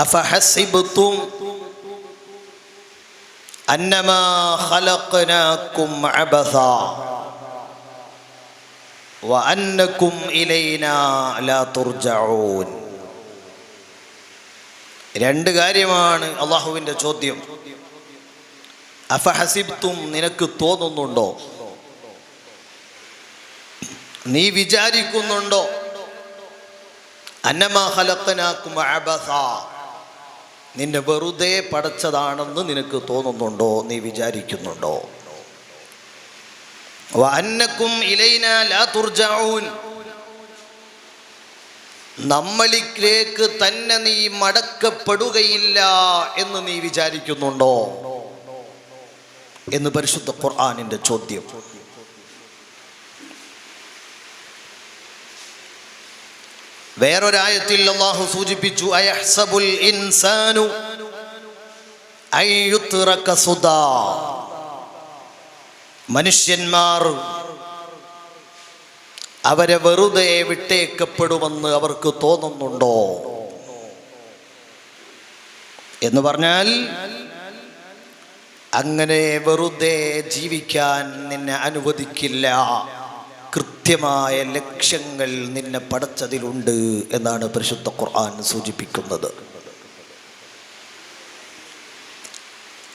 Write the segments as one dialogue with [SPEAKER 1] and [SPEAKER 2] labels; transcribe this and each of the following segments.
[SPEAKER 1] أفحسبتم أنما خلقناكم عبثا وأنكم إلينا لا ترجعون രണ്ട് കാര്യമാണ് അള്ളാഹുവിൻ്റെ ചോദ്യം അഫഹസിബ്തും നിനക്ക് തോന്നുന്നുണ്ടോ നീ വിചാരിക്കുന്നുണ്ടോ അന്നമാ ഖലഖനാക്കും അബസ നിന്നെ വെറുതെ പടച്ചതാണെന്ന് നിനക്ക് തോന്നുന്നുണ്ടോ? നീ വിചാരിക്കുന്നുണ്ടോ? അന്നക്കും ഇലൈന ലാ തുർജഊൻ. നമ്മളിലേക്ക് തന്നെ നീ മടക്കപ്പെടുകയില്ല എന്ന് നീ വിചാരിക്കുന്നുണ്ടോ? എന്ന് പരിശുദ്ധ ഖുർആാനിന്റെ ചോദ്യം. വേറൊരായത്തിൽ അള്ളാഹു സൂചിപ്പിച്ചു അയഹ്സബുൽ ഇൻസാനു മനുഷ്യന്മാർ അവരെ വെറുതെ വിട്ടേക്കപ്പെടുമെന്ന് അവർക്ക് തോന്നുന്നുണ്ടോ? എന്ന് പറഞ്ഞാൽ അങ്ങനെ വെറുതെ ജീവിക്കാൻ നിന്നെ അനുവദിക്കില്ല. കൃത്യമായ ലക്ഷ്യങ്ങൾ നിന്നെ പടച്ചതിലുണ്ട് എന്നാണ് പരിശുദ്ധ ഖുർആൻ സൂചിപ്പിക്കുന്നത്.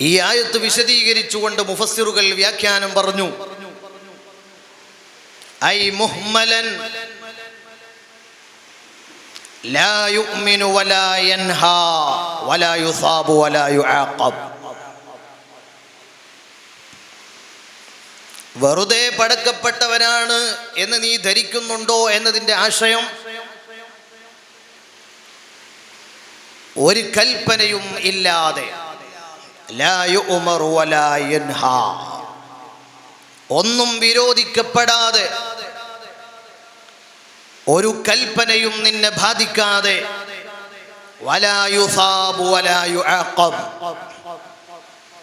[SPEAKER 1] ഈ ആയത്ത് വിശദീകരിച്ചുകൊണ്ട് മുഫസ്സിറുകൾ വ്യാഖ്യാനം പറഞ്ഞു. ഐ മുഹ്മലൻ ലാ യുഅ്മിനു വലാ യൻഹാ വലാ യുസാബു വലാ യുആഖബ്. വെറുതെ പടക്കപ്പെട്ടവനാണ് എന്ന് നീ ധരിക്കുന്നുണ്ടോ എന്നതിന്റെ ആശയം? ഒരു കൽപ്പനയും ഇല്ലാതെ. ഒന്നും വിരോധിക്കപ്പെടാതെ. ഒരു കൽപ്പനയും നിന്നെ ബാധിക്കാതെ.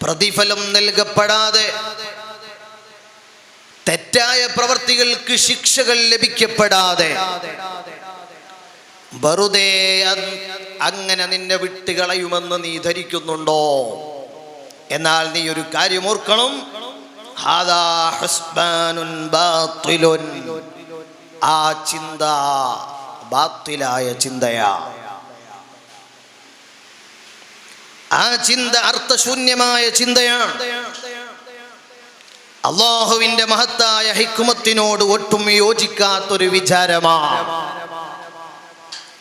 [SPEAKER 1] പ്രതിഫലം നൽകപ്പെടാതെ. തെറ്റായ പ്രവർത്തികൾക്ക് ശിക്ഷകൾ ലഭിക്കപ്പെടാതെ വെറുതെ അങ്ങനെ നിന്നെ വിട്ടുകളയുമെന്ന് നീ ധരിക്കുന്നുണ്ടോ? എന്നാൽ നീ ഒരു കാര്യം ഓർക്കണം. ആ ചിന്ത ബാത്തിലായ ചിന്തയാ. ആ ചിന്ത അർത്ഥശൂന്യമായ ചിന്തയാണ്. അള്ളാഹുവിന്റെ മഹത്തായ ഹിക്കുമത്തിനോട് ഒട്ടും യോജിക്കാത്തൊരു വിചാരമാണ്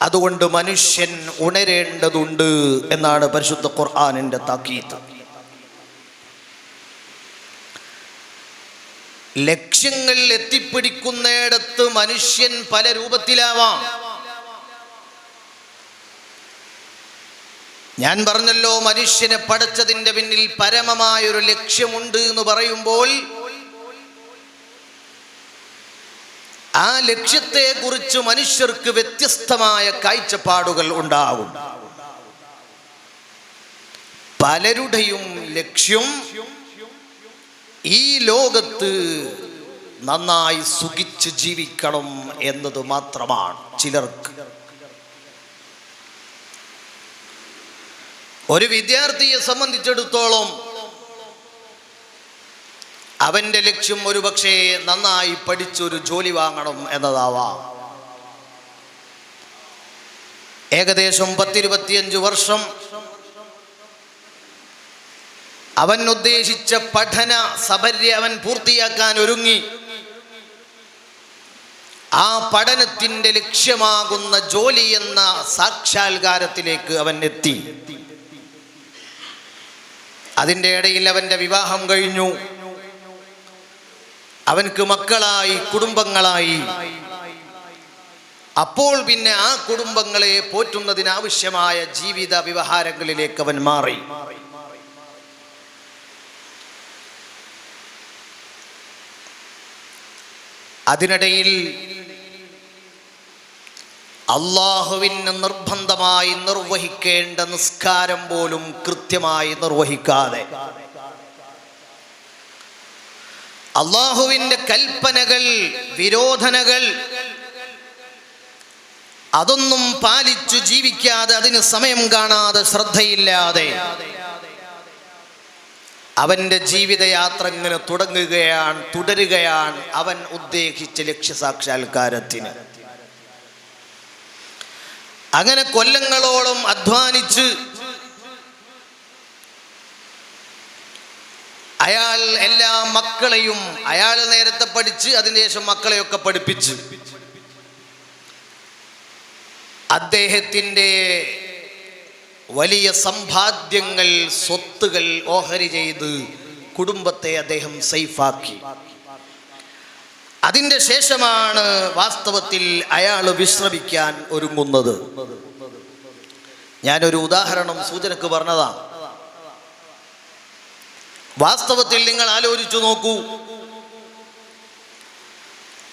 [SPEAKER 1] അതുകൊണ്ട് മനുഷ്യൻ ഉണരേണ്ടതുണ്ട് എന്നാണ് പരിശുദ്ധ ഖുർആാനിന്റെ താക്കീത്ത് ലക്ഷ്യങ്ങളിൽ എത്തിപ്പിടിക്കുന്നിടത്ത് മനുഷ്യൻ പല രൂപത്തിലാവാം. ഞാൻ പറഞ്ഞല്ലോ മനുഷ്യനെ പഠിച്ചതിന്റെ പിന്നിൽ പരമമായൊരു ലക്ഷ്യമുണ്ട് എന്ന് പറയുമ്പോൾ ആ ലക്ഷ്യത്തെ കുറിച്ച് മനുഷ്യർക്ക് വ്യത്യസ്തമായ കാഴ്ചപ്പാടുകൾ ഉണ്ടാകും. പലരുടെയും ലക്ഷ്യം ഈ ലോകത്ത് നന്നായി സുഖിച്ച് ജീവിക്കണം എന്നത് മാത്രമാണ്. ചിലർക്ക് ഒരു വിദ്യാർത്ഥിയെ സംബന്ധിച്ചിടത്തോളം അവന്റെ ലക്ഷ്യം ഒരു പക്ഷേ നന്നായി പഠിച്ചൊരു ജോലി വാങ്ങണം എന്നതാവാം. ഏകദേശം പത്തിരുപത്തിയഞ്ച് വർഷം അവൻ ഉദ്ദേശിച്ച പഠന സബര്യ അവൻ പൂർത്തിയാക്കാൻ ഒരുങ്ങി. ആ പഠനത്തിന്റെ ലക്ഷ്യമാകുന്ന ജോലി എന്ന സാക്ഷാത്കാരത്തിലേക്ക് അവൻ എത്തി. അതിന്റെ ഇടയിൽ അവന്റെ വിവാഹം കഴിഞ്ഞു. അവനക്ക് മക്കളായി കുടുംബങ്ങളായി. അപ്പോൾ പിന്നെ ആ കുടുംബങ്ങളെ പോറ്റുന്നതിനാവശ്യമായ ജീവിത വ്യവഹാരങ്ങളിലേക്ക് അവൻ മാറി. അതിനിടയിൽ അള്ളാഹുവിന് നിർബന്ധമായി നിർവഹിക്കേണ്ട നിസ്കാരം പോലും കൃത്യമായി നിർവഹിക്കാതെ. അള്ളാഹുവിന്റെ കൽപ്പനകൾ വിരോധനകൾ അതൊന്നും പാലിച്ചു ജീവിക്കാതെ അതിന് സമയം കാണാതെ ശ്രദ്ധയില്ലാതെ അവന്റെ ജീവിതയാത്ര ഇങ്ങനെ തുടങ്ങുകയാണ് തുടരുകയാണ് അവൻ ഉദ്ദേശിച്ച ലക്ഷ്യസാക്ഷാത്കാരത്തിന് അങ്ങനെ കൊല്ലങ്ങളോളം അധ്വാനിച്ച് അയാൾ എല്ലാ മക്കളെയും അയാൾ നേരത്തെ പഠിച്ച് അതിനുശേഷം മക്കളെയൊക്കെ പഠിപ്പിച്ച് അദ്ദേഹത്തിന്റെ വലിയ സമ്പാദ്യങ്ങൾ സ്വത്തുകൾ ഓഹരി ചെയ്ത് കുടുംബത്തെ അദ്ദേഹം സേഫാക്കി. അതിന്റെ ശേഷമാണ് വാസ്തവത്തിൽ അയാൾ വിശ്രമിക്കാൻ ഒരുങ്ങുന്നത്. ഞാനൊരു ഉദാഹരണം സൂചനക്ക് പറഞ്ഞതാണ് വാസ്തവത്തിൽ നിങ്ങൾ ആലോചിച്ചു നോക്കൂ.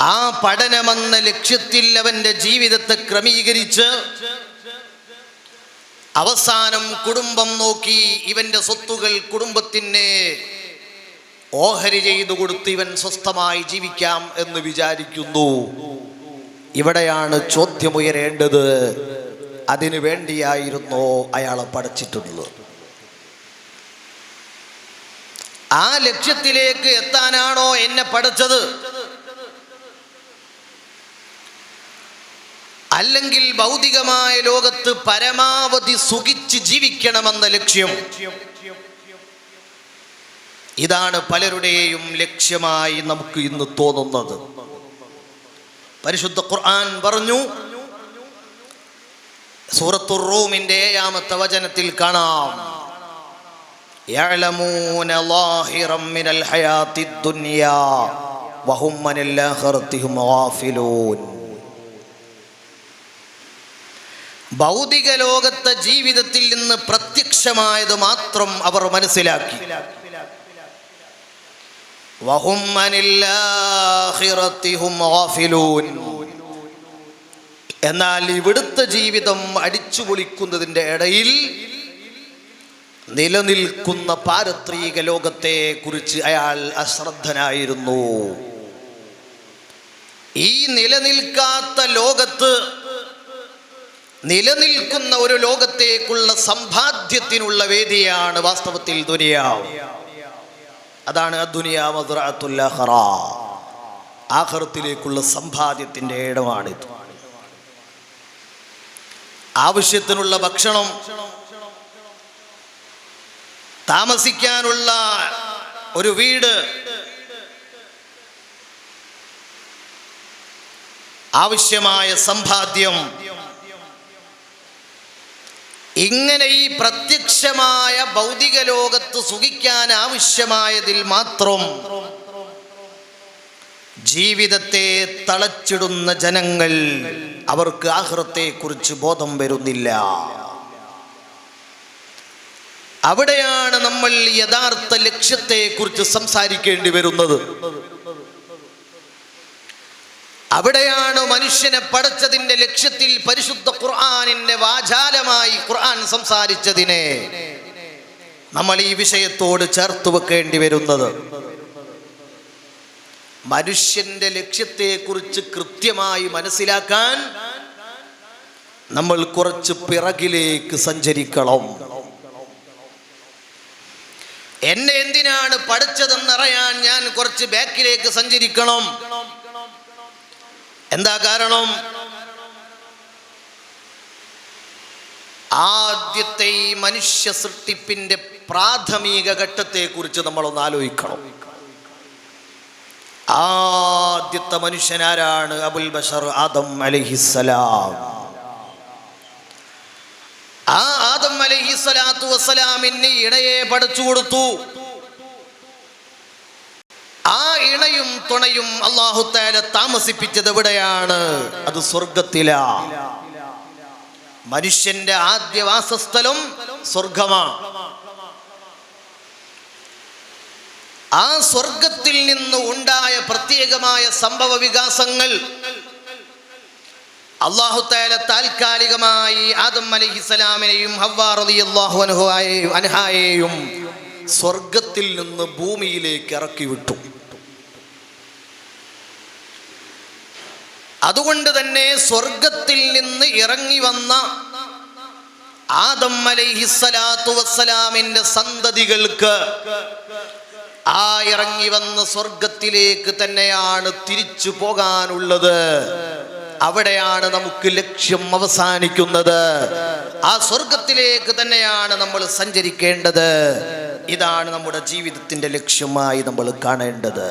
[SPEAKER 1] ആ പഠനമെന്ന ലക്ഷ്യത്തിൽ അവന്റെ ജീവിതത്തെ ക്രമീകരിച്ച് അവസാനം കുടുംബം നോക്കി ഇവന്റെ സ്വത്തുകൾ കുടുംബത്തിന് ഓഹരി ചെയ്തു കൊടുത്ത് ഇവൻ സ്വസ്ഥമായി ജീവിക്കാം എന്ന് വിചാരിക്കുന്നു. ഇവിടെയാണ് ചോദ്യമുയരേണ്ടത്. അതിനു വേണ്ടിയായിരുന്നോ അയാളെ പഠിച്ചിട്ടുള്ളത് ആ ലക്ഷ്യത്തിലേക്ക് എത്താനാണോ എന്നെ പഠിച്ചത് അല്ലെങ്കിൽ ഭൗതികമായ ലോകത്ത് പരമാവധി സുഖിച്ച് ജീവിക്കണമെന്ന ലക്ഷ്യം? ഇതാണ് പലരുടെയും ലക്ഷ്യമായി നമുക്ക് ഇന്ന് തോന്നുന്നത് പരിശുദ്ധ ഖുർആൻ പറഞ്ഞു സൂറത്തുർ റൂമിന്റെ ഏഴാമത്തെ വചനത്തിൽ കാണാം يعلمون ظاهرا من الحياة الدنيا وهم من الآخرة هم غافلون ഭൗതിക ലോകത്തെ ജീവിതത്തിൽ നിന്ന് പ്രത്യക്ഷമായത് മാത്രം അവർ മനസ്സിലാക്കി എന്നാൽ ഇവിടുത്തെ ജീവിതം അടിച്ചു പൊളിക്കുന്നതിന്റെ ഇടയിൽ നിലനിൽക്കുന്ന പാരത്രിക ലോകത്തെ കുറിച്ച് അയാൾ അശ്രദ്ധനായിരുന്നു. ഈ നിലനിൽക്കാത്ത ലോകത്ത് നിലനിൽക്കുന്ന ഒരു ലോകത്തേക്കുള്ള സമ്പാദ്യത്തിനുള്ള വേദിയാണ് വാസ്തവത്തിൽ ദുനിയാവ്. അതാണ് ദുനിയാമദ്രാത്തുല്ലഹറ ആഹ്റത്തിലേക്കുള്ള സമ്പാദ്യത്തിന്റെ ഇടമാണിത്. ആവശ്യത്തിനുള്ള ഭക്ഷണം താമസിക്കാനുള്ള ഒരു വീട് ആവശ്യമായ സമ്പാദ്യം ഇങ്ങനെ ഈ പ്രത്യക്ഷമായ ഭൗതിക ലോകത്ത് സുഖിക്കാൻ ആവശ്യമായതിൽ മാത്രം ജീവിതത്തെ തളച്ചിടുന്ന ജനങ്ങൾ അവർക്ക് ആഹ്റത്തെ കുറിച്ച് ബോധം വരുന്നില്ല. അവിടെയാണ് നമ്മൾ യഥാർത്ഥ ലക്ഷ്യത്തെ കുറിച്ച് സംസാരിക്കേണ്ടി വരുന്നത്. അവിടെയാണ് മനുഷ്യനെ പഠിച്ചതിന്റെ ലക്ഷ്യത്തിൽ പരിശുദ്ധ ഖുർആാനിന്റെ വാചാലമായി ഖുർആൻ സംസാരിച്ചതിനെ. നമ്മൾ ഈ വിഷയത്തോട് ചേർത്ത് വെക്കേണ്ടി വരുന്നത്. മനുഷ്യന്റെ ലക്ഷ്യത്തെക്കുറിച്ച് കൃത്യമായി മനസ്സിലാക്കാൻ നമ്മൾ കുറച്ച് പിറകിലേക്ക് സഞ്ചരിക്കണം. എന്നെ എന്തിനാണ് പഠിച്ചതെന്നറിയാൻ ഞാൻ കുറച്ച് ബാക്കിലേക്ക് സഞ്ചരിക്കണം? എന്താ കാരണം? ആദ്യത്തെ ഈ മനുഷ്യ സൃഷ്ടിപ്പിന്റെ പ്രാഥമിക ഘട്ടത്തെക്കുറിച്ച് നമ്മളൊന്ന് ആലോചിക്കണം. ആദ്യത്തെ മനുഷ്യനാരാണ് അബുൽ ബഷർ ആദം അലഹിസലാം ആ ആദം അലഹി സ്വലാത്തു വസ്സലാമിന് ഇണയെ പഠിച്ചു കൊടുത്തു. ആ ഇണയും തുണയും അള്ളാഹുത്താല താമസിപ്പിച്ചത് എവിടെയാണ്? അത് സ്വർഗത്തില മനുഷ്യന്റെ ആദ്യ വാസസ്ഥലം സ്വർഗമാണ് ആ സ്വർഗത്തിൽ നിന്ന് ഉണ്ടായ പ്രത്യേകമായ സംഭവ വികാസങ്ങൾ അള്ളാഹുത്താല താൽക്കാലികമായി ആദം അലഹിസലാമിനെയും ഹവ്വാറിയാഹു അനുഹായെയും അൻഹായെയും സ്വർഗത്തിൽ നിന്ന് ഭൂമിയിലേക്ക് ഇറക്കി വിട്ടു അതുകൊണ്ട് തന്നെ സ്വർഗത്തിൽ നിന്ന് ഇറങ്ങി വന്ന ആദം അലൈഹിസ്സലാത്തു വസ്സലാമിന്റെ സന്തതികൾക്ക് ആ ഇറങ്ങി വന്ന സ്വർഗത്തിലേക്ക് തന്നെയാണ് തിരിച്ചു പോകാനുള്ളത്. അവിടെയാണ് നമുക്ക് ലക്ഷ്യം അവസാനിക്കുന്നത്. ആ സ്വർഗത്തിലേക്ക് തന്നെയാണ് നമ്മൾ സഞ്ചരിക്കേണ്ടത്. ഇതാണ് നമ്മുടെ ജീവിതത്തിന്റെ ലക്ഷ്യമായി നമ്മൾ കാണേണ്ടത്.